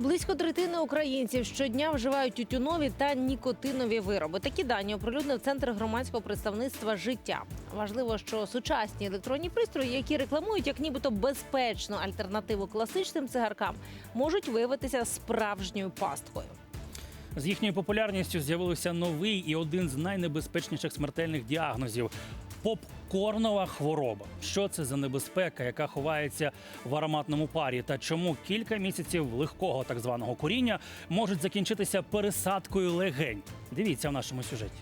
Близько третини українців щодня вживають тютюнові та нікотинові вироби. Такі дані оприлюднив центр громадського представництва життя. Важливо, що сучасні електронні пристрої, які рекламують як нібито безпечну альтернативу класичним цигаркам, можуть виявитися справжньою пасткою. З їхньою популярністю з'явився новий і один з найнебезпечніших смертельних діагнозів попкорнова хвороба. Що це за небезпека, яка ховається в ароматному парі, та чому кілька місяців легкого так званого куріння можуть закінчитися пересадкою легень? Дивіться в нашому сюжеті.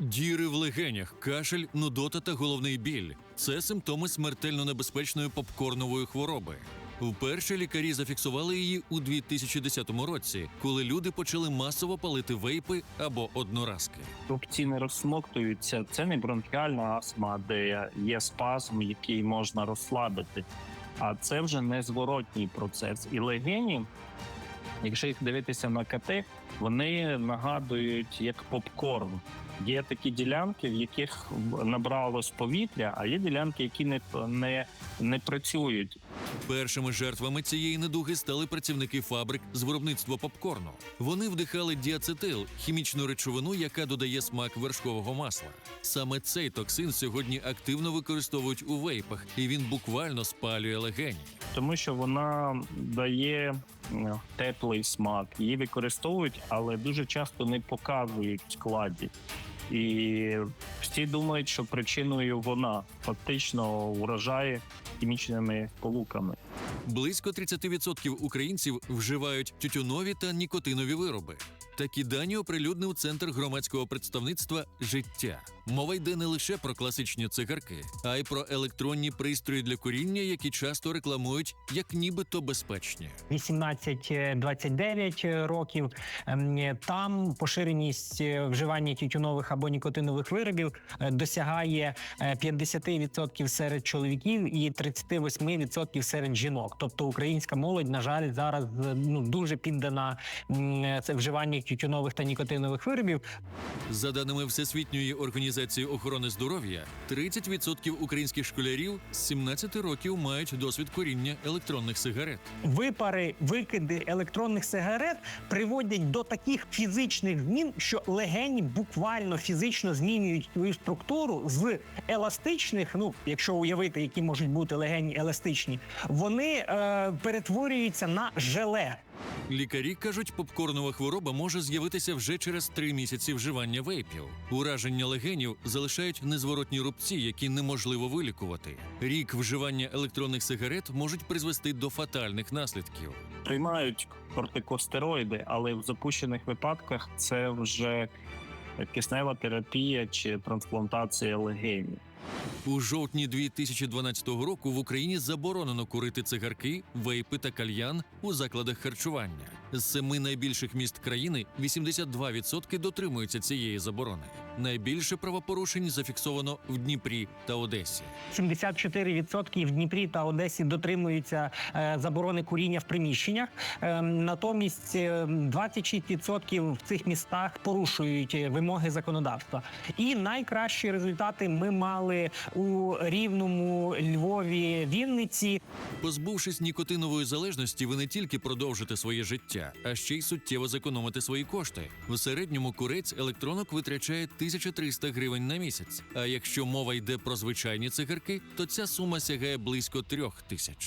Діри в легенях, кашель, нудота та головний біль це симптоми смертельно небезпечної попкорнової хвороби. Вперше лікарі зафіксували її у 2010 році, коли люди почали масово палити вейпи або одноразки. Рубці не розсмоктуються. Це не бронхіальна астма, де є спазм, який можна розслабити. А це вже незворотній процес. І легені, якщо їх дивитися на КТ, вони нагадують як попкорн. Є такі ділянки, в яких набралось повітря, а є ділянки, які не, не, не працюють. Першими жертвами цієї недуги стали працівники фабрик з виробництва попкорну. Вони вдихали діацетил, хімічну речовину, яка додає смак вершкового масла. Саме цей токсин сьогодні активно використовують у вейпах, і він буквально спалює легені. тому що вона дає теплий смак. Її використовують, але дуже часто не показують в складі. І всі думають, що причиною вона фактично вражає хімічними полуками. Близько 30% українців вживають тютюнові та нікотинові вироби. Такі дані оприлюднив центр громадського представництва життя. Мова йде не лише про класичні цигарки, а й про електронні пристрої для куріння, які часто рекламують як нібито безпечні. 18-29 років. Ем, Там поширеність е, вживання тютюнових або нікотинових виробів е, досягає е, 50% серед чоловіків і 38% серед жінок. Тобто українська молодь, на жаль, зараз е, ну дуже піддана вживанню тютюнових та нікотинових виробів. За даними Всесвітньої організації охорони здоров'я, 30% українських школярів з 17 років мають досвід куріння електронних сигарет. Випари, викиди електронних сигарет приводять до таких фізичних змін, що легені буквально фізично змінюють свою структуру з еластичних. Ну, якщо уявити, які можуть бути легені еластичні, вони е, перетворюються на желе. Лікарі кажуть, попкорнова хвороба може з'явитися вже через три місяці вживання вейпів. Ураження легенів залишають незворотні рубці, які неможливо вилікувати. Рік вживання електронних сигарет можуть призвести до фатальних наслідків. Приймають кортикостероїди, але в запущених випадках це вже киснева терапія чи трансплантація легенів. У жовтні 2012 року в Україні заборонено курити цигарки, вейпи та кальян у закладах харчування. З семи найбільших міст країни 82% дотримуються цієї заборони. Найбільше правопорушень зафіксовано в Дніпрі та Одесі. 74% в Дніпрі та Одесі дотримуються е, заборони куріння в приміщеннях. Е, натомість е, 26% в цих містах порушують е, вимоги законодавства. І найкращі результати ми мали у Рівному, Львові, Вінниці. Позбувшись нікотинової залежності, ви не тільки продовжите своє життя, а ще й суттєво зекономите свої кошти. В середньому курець електронок витрачає 1300 гривень на місяць. А якщо мова йде про звичайні цигарки, то ця сума сягає близько трьох тисяч.